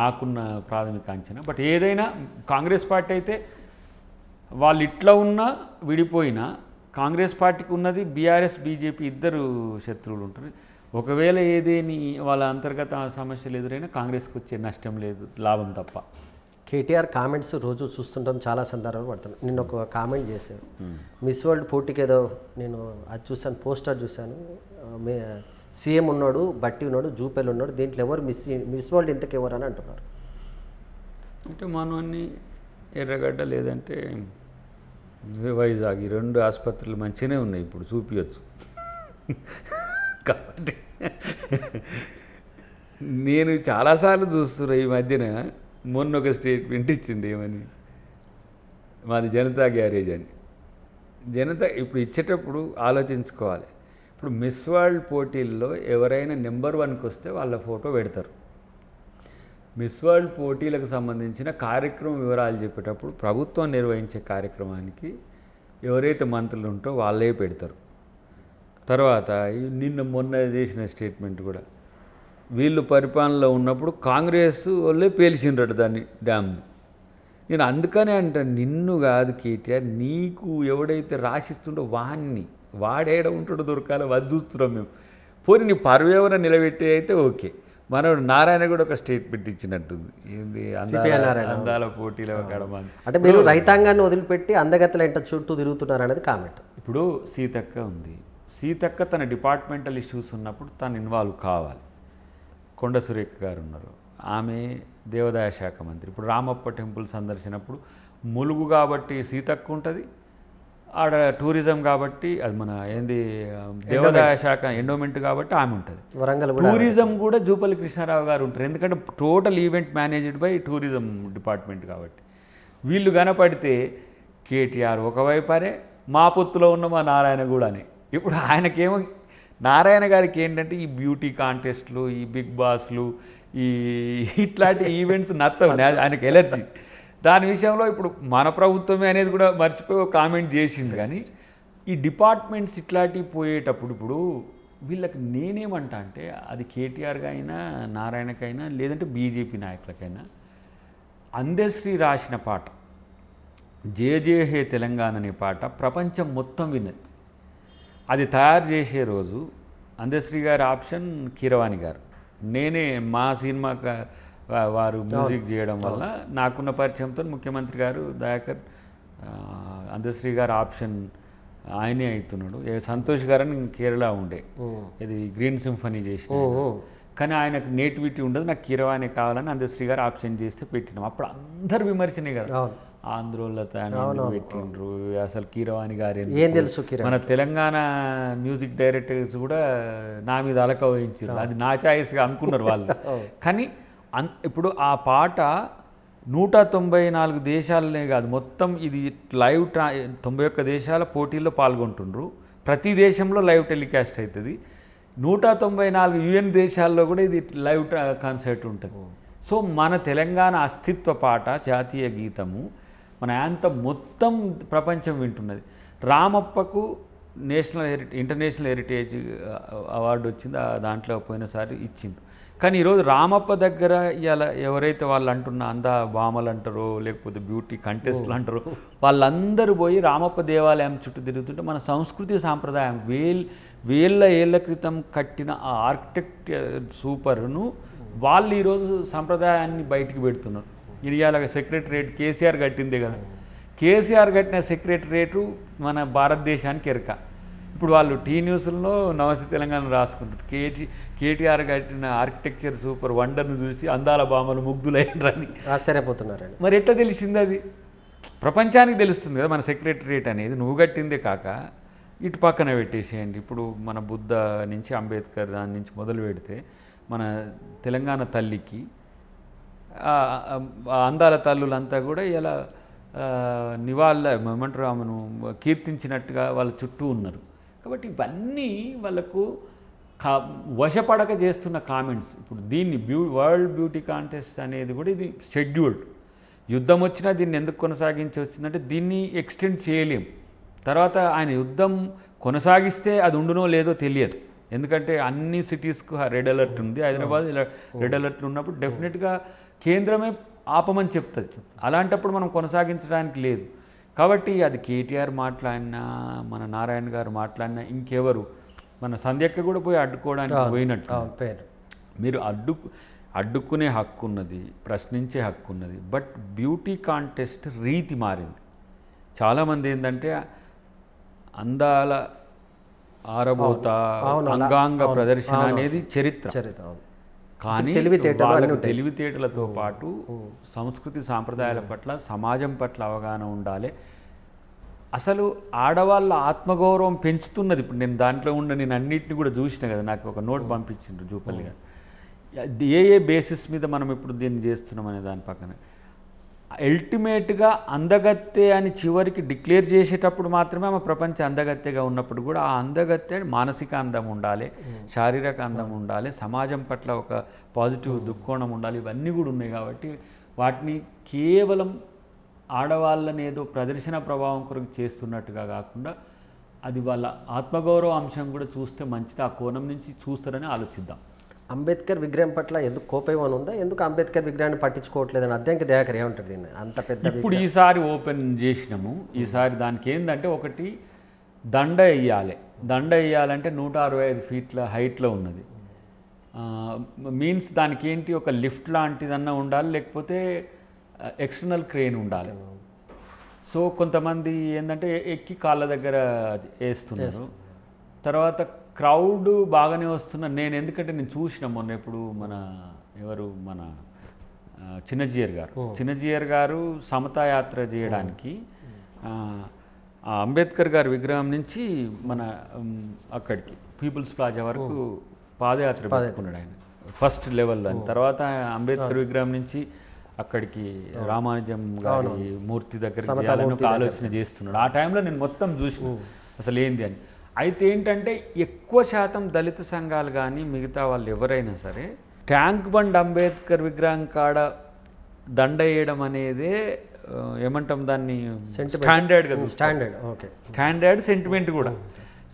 నాకున్న ప్రాథమిక అంచనా. బట్ ఏదైనా కాంగ్రెస్ పార్టీ అయితే వాళ్ళు ఇట్లా ఉన్నా విడిపోయినా కాంగ్రెస్ పార్టీకి ఉన్నది బీఆర్ఎస్ బీజేపీ ఇద్దరు శత్రువులు ఉంటారు. ఒకవేళ ఏదేని వాళ్ళ అంతర్గత సమస్యలు ఎదురైనా కాంగ్రెస్కి వచ్చే నష్టం లేదు లాభం తప్ప. కేటీఆర్ కామెంట్స్ రోజు చూస్తుంటాం చాలా సందర్భాలు పడుతున్నాను నిన్న ఒక కామెంట్ చేశాను మిస్ వరల్డ్ పోటీకి ఏదో నేను అది చూశాను పోస్టర్ చూశాను. మే సీఎం ఉన్నాడు బట్టి ఉన్నాడు జూపెల్ ఉన్నాడు దీంట్లో ఎవరు మిస్ మిస్ వరల్డ్ ఇంతకు ఎవరు అని అంటున్నారు. అంటే మనవన్ని ఎర్రగడ్డ లేదంటే వైజాగ్ ఈ రెండు ఆసుపత్రులు మంచిగానే ఉన్నాయి ఇప్పుడు చూపించచ్చు కాబట్టి నేను చాలాసార్లు చూస్తున్నా ఈ మధ్యన. మొన్న ఒక స్టేట్మెంట్ ఇచ్చింది ఏమని? మాది జనతా గ్యారేజ్ అని. జనతా ఇప్పుడు ఇచ్చేటప్పుడు ఆలోచించుకోవాలి. ఇప్పుడు మిస్ వరల్డ్ పోటీల్లో ఎవరైనా నెంబర్ వన్కి వస్తే వాళ్ళ ఫోటో పెడతారు. మిస్ వరల్డ్ పోటీలకు సంబంధించిన కార్యక్రమం వివరాలు చెప్పేటప్పుడు ప్రభుత్వం నిర్వహించే కార్యక్రమానికి ఎవరైతే మంత్రులు ఉంటో వాళ్ళే పెడతారు. తర్వాత నిన్న మొన్న చేసిన స్టేట్మెంట్ కూడా వీళ్ళు పరిపాలనలో ఉన్నప్పుడు కాంగ్రెస్ వాళ్ళే పేల్చిండ్రట దాన్ని డ్యామ్. నేను అందుకనే అంటాను నిన్ను కాదు కేటీఆర్ నీకు ఎవడైతే రాసిస్తుండో వాణ్ణి వాడేడ ఉంటాడో దొరకాలో అది చూస్తున్నాం మేము. పోనీ నీ పర్వేవన నిలబెట్టే అయితే ఓకే. మనోడు నారాయణ కూడా ఒక స్టేట్మెంట్ ఇచ్చినట్టుంది ఏంది అందాల పోటీలో. అంటే మీరు రైతాంగాన్ని వదిలిపెట్టి అందగత్తెల ఇంట చుట్టూ తిరుగుతున్నారు అనేది కామెంట్. ఇప్పుడు సీతక్క ఉంది. సీతక్క తన డిపార్ట్మెంటల్ ఇష్యూస్ ఉన్నప్పుడు తను ఇన్వాల్వ్ కావాలి. కొండ సురేఖ గారు ఉన్నారు. ఆమె దేవాదాయ శాఖ మంత్రి. ఇప్పుడు రామప్ప టెంపుల్ సందర్శినప్పుడు ములుగు కాబట్టి సీతక్క ఉంటుంది ఆడ టూరిజం కాబట్టి అది మన ఏంది దేవాదాయ శాఖ ఎండోమెంట్ కాబట్టి ఆమె ఉంటుంది. వరంగల్ కూడా టూరిజం కూడా జూపల్లి కృష్ణారావు గారు ఉంటారు. ఎందుకంటే total event managed by tourism department కాబట్టి. వీళ్ళు కనపడితే కేటీఆర్ ఒకవైపరే మా పొత్తులో ఉన్న మా నారాయణ కూడానే ఇప్పుడు ఆయనకేమో నారాయణ గారికి ఏంటంటే ఈ బ్యూటీ కాంటెస్ట్లు ఈ బిగ్ బాస్లు ఈ ఇట్లాంటి ఈవెంట్స్ నచ్చవు. ఆయనకి ఎలర్జీ. దాని విషయంలో ఇప్పుడు మన ప్రభుత్వమే అనేది కూడా మర్చిపోయి కామెంట్ చేసింది. కానీ ఈ డిపార్ట్మెంట్స్ ఇట్లాంటివి పోయేటప్పుడు ఇప్పుడు వీళ్ళకి నేనేమంటా అంటే అది కేటీఆర్గా అయినా నారాయణకైనా లేదంటే బీజేపీ నాయకులకైనా అందశ్రీ రాసిన పాట జయ జయ హే తెలంగాణ అనే పాట ప్రపంచం మొత్తం విన్నది. అది తయారు చేసే రోజు అందశ్రీ గారి ఆప్షన్ కీరవాణి గారు. నేనే మా సినిమా వారు మ్యూజిక్ చేయడం వల్ల నాకున్న పరిచయంతో ముఖ్యమంత్రి గారు దయాకర్ అందశ్రీ గారు ఆప్షన్ ఆయనే అవుతున్నాడు. సంతోష్ గారు అని కేరళ ఉండే. ఇది గ్రీన్ సింఫనీ చేసిన కానీ ఆయనకు నేటివిటీ ఉండదు. నాకు కీరవాణి కావాలని అందశ్రీ గారు ఆప్షన్ చేస్తే పెట్టినాం. అప్పుడు అందరు విమర్శనే కదా. ఆంధ్రోళ్ళతో పెట్టిండ్రు? అసలు కీరవాణి గారు? ఏం తెలుసు మన తెలంగాణ మ్యూజిక్ డైరెక్టర్స్ కూడా నా మీద అలక వహించారు అది నా ఛాయిస్గా అనుకున్నారు వాళ్ళు. <laughs> కానీ అన్ ఇప్పుడు ఆ పాట నూట తొంభై నాలుగు దేశాలనే కాదు మొత్తం ఇది లైవ్ ట్రా తొంభై ఒక్క దేశాల పోటీల్లో పాల్గొంటుండ్రు. ప్రతి దేశంలో లైవ్ టెలికాస్ట్ అవుతుంది నూట తొంభై నాలుగు యుఎన్ దేశాల్లో కూడా ఇది లైవ్ కాన్సర్ట్ ఉంటుంది. సో మన తెలంగాణ అస్తిత్వ పాట జాతీయ గీతము మన యాంత మొత్తం ప్రపంచం వింటున్నది. రామప్పకు national heritage international heritage award వచ్చింది ఆ దాంట్లో పోయినసారి ఇచ్చిండు. కానీ ఈరోజు రామప్ప దగ్గర ఇలా ఎవరైతే వాళ్ళు అంటున్న అంద బామలు అంటారో లేకపోతే బ్యూటీ కంటెస్ట్లు అంటారో వాళ్ళందరూ పోయి రామప్ప దేవాలయం చుట్టూ తిరుగుతుంటే మన సంస్కృతి సాంప్రదాయం వేల్ వేళ్ళ ఏళ్ళ క్రితం కట్టిన ఆ ఆర్కిటెక్చర్ సూపర్ను వాళ్ళు ఈరోజు సంప్రదాయాన్ని బయటికి పెడుతున్నారు. ఇరియాల సెక్రటరేట్ కేసీఆర్ కట్టిందే కదా. కేసీఆర్ కట్టిన సెక్రటరేటు మన భారతదేశానికి ఎరక. ఇప్పుడు వాళ్ళు టీ న్యూస్లో నమస్తే తెలంగాణ రాసుకుంటారు. కేటీ కేటీఆర్ కట్టిన ఆర్కిటెక్చర్ సూపర్ వండర్ను చూసి అందాల బామలు ముగ్ధులైనరని ఆశ్చర్యపోతున్నారండి మరి ఎట్లా తెలిసింది అది? ప్రపంచానికి తెలుస్తుంది కదా మన సెక్రటరియట్ అనేది. నువ్వు కట్టిందే కాక ఇటు పక్కన పెట్టేసేయండి. ఇప్పుడు మన బుద్ధ నుంచి అంబేద్కర్ దాని నుంచి మొదలు పెడితే మన తెలంగాణ తల్లికి అందాల తల్లులంతా కూడా ఇలా నివాళ ఏమంటారు ఆమెను కీర్తించినట్టుగా వాళ్ళ చుట్టూ ఉన్నారు. కాబట్టి ఇవన్నీ వాళ్ళకు కా వశపడక చేస్తున్న కామెంట్స్. ఇప్పుడు దీన్ని బ్యూ వరల్డ్ బ్యూటీ కాంటెస్ట్ అనేది కూడా ఇది షెడ్యూల్డ్. యుద్ధం వచ్చినా దీన్ని ఎందుకు కొనసాగించి వచ్చిందంటే దీన్ని ఎక్స్టెండ్ చేయలేం. తర్వాత ఆయన యుద్ధం కొనసాగిస్తే అది ఉండునో లేదో తెలియదు. ఎందుకంటే అన్ని సిటీస్కు రెడ్ అలర్ట్ ఉంది. హైదరాబాద్ ఇలా రెడ్ అలర్ట్ ఉన్నప్పుడు డెఫినెట్గా కేంద్రమే ఆపమని చెప్తుంది. అలాంటప్పుడు మనం కొనసాగించడానికి లేదు. కాబట్టి అది కేటీఆర్ మాట్లాడినా మన నారాయణ గారు మాట్లాడినా ఇంకెవరు? మన సంధ్యక్క కూడా పోయి అడ్డుకోవడానికి పోయినట్టు మీరు అడ్డు అడ్డుకునే హక్కు ఉన్నది ప్రశ్నించే హక్కు ఉన్నది. బట్ బ్యూటీ కాంటెస్ట్ రీతి మారింది. చాలామంది ఏంటంటే అందాల ఆరబోత అంగాంగ ప్రదర్శన. అనేది చరిత్ర. కానీ తెలివితేటలు. తెలివితేటలతో పాటు సంస్కృతి సాంప్రదాయాల పట్ల సమాజం పట్ల అవగాహన ఉండాలి. అసలు ఆడవాళ్ళ ఆత్మగౌరవం పెంచుతున్నది. ఇప్పుడు నేను దాంట్లో ఉన్న నేను అన్నిటిని కూడా చూసిన కదా నాకు ఒక నోట్ పంపించిండ్రు జూపల్లి గారు. అది ఏ ఏ బేసిస్ మీద మనం ఇప్పుడు దీన్ని చేస్తున్నాం అనే దాని పక్కన. అల్టిమేట్గా అందగత్తె అని చివరికి డిక్లేర్ చేసేటప్పుడు మాత్రమే ఆమె ప్రపంచ అందగత్తెగా ఉన్నప్పుడు కూడా ఆ అందగత్తె మానసిక అందం ఉండాలి శారీరక అందం ఉండాలి సమాజం పట్ల ఒక పాజిటివ్ దృక్కోణం ఉండాలి ఇవన్నీ కూడా ఉన్నాయి కాబట్టి వాటిని కేవలం ఆడవాళ్ళని ఏదో ప్రదర్శన ప్రభావం కొరకు చేస్తున్నట్టుగా కాకుండా అది వాళ్ళ ఆత్మగౌరవ అంశం కూడా చూస్తే మంచిది. ఆ కోణం నుంచి చూస్తారని ఆలోచిద్దాం. అంబేద్కర్ విగ్రహం పట్ల ఎందుకు కోపం అని ఉందా? ఎందుకు అంబేద్కర్ విగ్రహాన్ని పట్టించుకోవట్లేదని అద్దంకి దయాకర్ ఏమంటారు దీన్ని? అంత పెద్ద ఇప్పుడు ఈసారి ఓపెన్ చేసినాము. ఈసారి దానికి ఏంటంటే ఒకటి దండ వేయాలి. దండ వేయాలంటే నూట అరవై ఐదు ఫీట్ల హైట్లో ఉన్నది. మీన్స్ దానికి ఏంటి? ఒక లిఫ్ట్ లాంటిదన్నా ఉండాలి లేకపోతే ఎక్స్టర్నల్ క్రేన్ ఉండాలి. సో కొంతమంది ఏంటంటే ఎక్కి కాళ్ళ దగ్గర వేస్తున్నారు. తర్వాత క్రౌడ్ బాగానే వస్తున్నారు నేను ఎందుకంటే నేను చూసిన మొన్న ఇప్పుడు మన ఎవరు మన చిన్నజీయర్ గారు. చిన్నజీయర్ గారు సమతా యాత్ర చేయడానికి అంబేద్కర్ గారి విగ్రహం నుంచి మన అక్కడికి పీపుల్స్ ప్లాజా వరకు పాదయాత్ర పెట్టుకున్నాడు ఆయన. ఫస్ట్ లెవెల్లో తర్వాత అంబేద్కర్ విగ్రహం నుంచి అక్కడికి రామానుజం గారి మూర్తి దగ్గర ఆలోచన చేస్తున్నాడు. ఆ టైంలో నేను మొత్తం చూసిన అసలు ఏంది అని. అయితే ఏంటంటే ఎక్కువ శాతం దళిత సంఘాలు కానీ మిగతా వాళ్ళు ఎవరైనా సరే ట్యాంక్ బండ్ అంబేద్కర్ విగ్రహం కాడ దండ వేయడం అనేదే ఏమంటాం దాన్ని? స్టాండర్డ్గా స్టాండర్డ్ ఓకే. స్టాండర్డ్ సెంటిమెంట్ కూడా.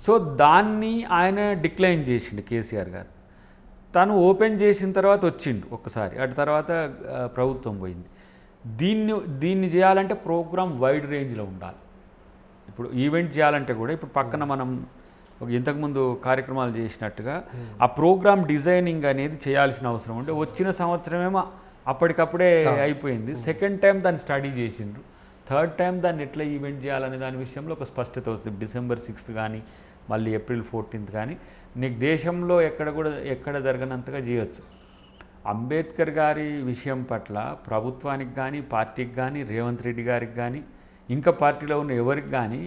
సో దాన్ని ఆయన డిక్లైన్ చేసిండు కేసీఆర్ గారు. తను ఓపెన్ చేసిన తర్వాత వచ్చిండు ఒక్కసారి. అటు తర్వాత ప్రభుత్వం పోయింది. దీన్ని దీన్ని చేయాలంటే ప్రోగ్రామ్ వైడ్ రేంజ్లో ఉండాలి. ఇప్పుడు ఈవెంట్ చేయాలంటే కూడా ఇప్పుడు పక్కన మనం ఒక ఇంతకుముందు కార్యక్రమాలు చేసినట్టుగా ఆ ప్రోగ్రామ్ డిజైనింగ్ అనేది చేయాల్సిన అవసరం ఉంటే వచ్చిన సంవత్సరమేమో అప్పటికప్పుడే అయిపోయింది. సెకండ్ టైం దాన్ని స్టడీ చేసిండ్రు. థర్డ్ టైం దాన్ని ఎట్లా ఈవెంట్ చేయాలనే దాని విషయంలో ఒక స్పష్టత వస్తుంది. డిసెంబర్ సిక్స్త్ కానీ మళ్ళీ ఏప్రిల్ ఫోర్టీన్త్ కానీ నీకు దేశంలో ఎక్కడ కూడా ఎక్కడ జరగనంతగా చేయొచ్చు. అంబేద్కర్ గారి విషయం పట్ల ప్రభుత్వానికి కానీ పార్టీకి కానీ రేవంత్ రెడ్డి గారికి కానీ ఇంకా పార్టీలో ఉన్న ఎవరికి కానీ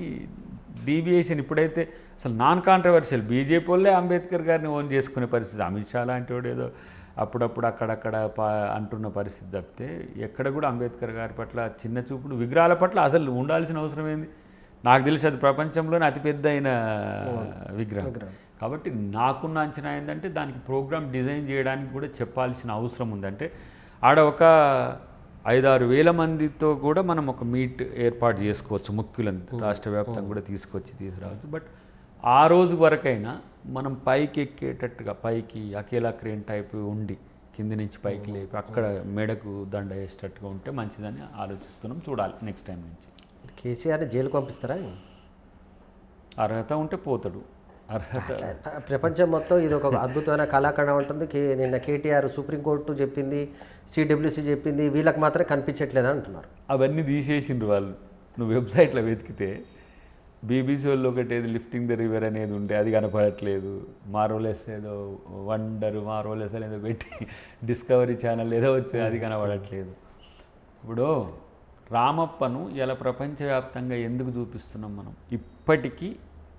డీవియేషన్ ఇప్పుడైతే అసలు నాన్ కాంట్రవర్షియల్ బీజేపీ వాళ్ళే అంబేద్కర్ గారిని ఓన్ చేసుకునే పరిస్థితి. అమిత్ షా లాంటి వాడు ఏదో అప్పుడప్పుడు అక్కడక్కడ పా అంటున్న పరిస్థితి తప్పితే ఎక్కడ కూడా అంబేద్కర్ గారి పట్ల చిన్న చూపుడు విగ్రహాల పట్ల అసలు ఉండాల్సిన అవసరం ఏంది? నాకు తెలిసి అది ప్రపంచంలోనే అతిపెద్ద అయిన విగ్రహం. కాబట్టి నాకున్న అంచనా ఏంటంటే దానికి ప్రోగ్రామ్ డిజైన్ చేయడానికి కూడా చెప్పాల్సిన అవసరం ఉందంటే ఆడ ఒక ఐదారు వేల మందితో కూడా మనం ఒక మీట్ ఏర్పాటు చేసుకోవచ్చు ముఖ్యులను రాష్ట్ర వ్యాప్తంగా కూడా తీసుకొచ్చి తీసుకురావచ్చు. బట్ ఆ రోజు వరకైనా మనం పైకి ఎక్కేటట్టుగా పైకి అకేలా క్రేన్ టైప్ ఉండి కింది నుంచి పైకి లేపి అక్కడ మెడకు దండ వేసేటట్టుగా ఉంటే మంచిదని ఆలోచిస్తున్నాం చూడాలి నెక్స్ట్ టైం నుంచి. కేసీఆర్ని జైలుకు పంపిస్తారా? అర్హత ఉంటే పోతాడు. అర్హత ప్ర- ప్రపంచం మొత్తం ఇది ఒక అద్భుతమైన కళాఖండం ఉంటుంది. కే నిన్న కేటీఆర్ సుప్రీంకోర్టు చెప్పింది సిడబ్ల్యూసీ చెప్పింది వీళ్ళకి మాత్రం కనిపించట్లేదు అంటున్నారు. అవన్నీ తీసేసిండ్రు వాళ్ళు. నువ్వు వెబ్సైట్లో వెతికితే బీబీసీ వాళ్ళు ఒకటి ఏది లిఫ్టింగ్ ద రివర్ అనేది ఉంటే అది కనపడట్లేదు. మారోలెస్ ఏదో వండర్ మారోలెస్ ఏదో పెట్టి డిస్కవరీ ఛానల్ ఏదో వచ్చి అది కనపడట్లేదు. ఇప్పుడు రామప్పను ఇలా ప్రపంచవ్యాప్తంగా ఎందుకు చూపిస్తున్నాం మనం? ఇప్పటికీ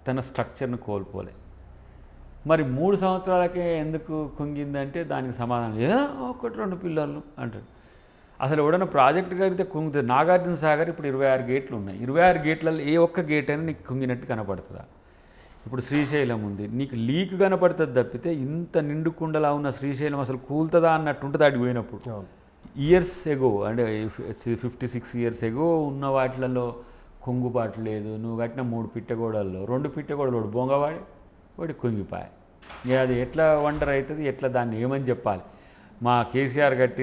తన స్ట్రక్చర్ను కోల్పోలే. మరి మూడు సంవత్సరాలకే ఎందుకు కుంగిందంటే దానికి సమాధానం ఏ ఒకటి రెండు పిల్లలు అంటాడు. అసలు ఎవడన్నా ప్రాజెక్ట్ కడితే కుంగుతుంది నాగార్జున సాగర్ ఇప్పుడు ఇరవై ఆరు గేట్లు ఉన్నాయి. ఇరవై ఆరు గేట్లలో ఏ ఒక్క గేట్ అయినా నీకు కుంగినట్టు కనపడుతుందా? ఇప్పుడు శ్రీశైలం ఉంది. నీకు లీక్ కనపడుతుంది తప్పితే ఇంత నిండుకుండలా ఉన్న శ్రీశైలం అసలు కూలుతుందా అన్నట్టు ఉంటుంది అడిగి పోయినప్పుడు. అవును. ఇయర్స్ ఎగో అంటే ఫిఫ్టీ సిక్స్ ఇయర్స్ ఎగో ఉన్న వాటిలలో కొంగుబాటు లేదు నువ్వు కట్టిన మూడు పిట్టగోడల్లో రెండు పిట్టగోడలు ఒకటి బొంగవాడి వాడి కుంగిపాయ. ఇక అది ఎట్లా వండర్ అవుతుంది ఎట్లా దాన్ని ఏమని చెప్పాలి? మా కేసీఆర్ గట్టి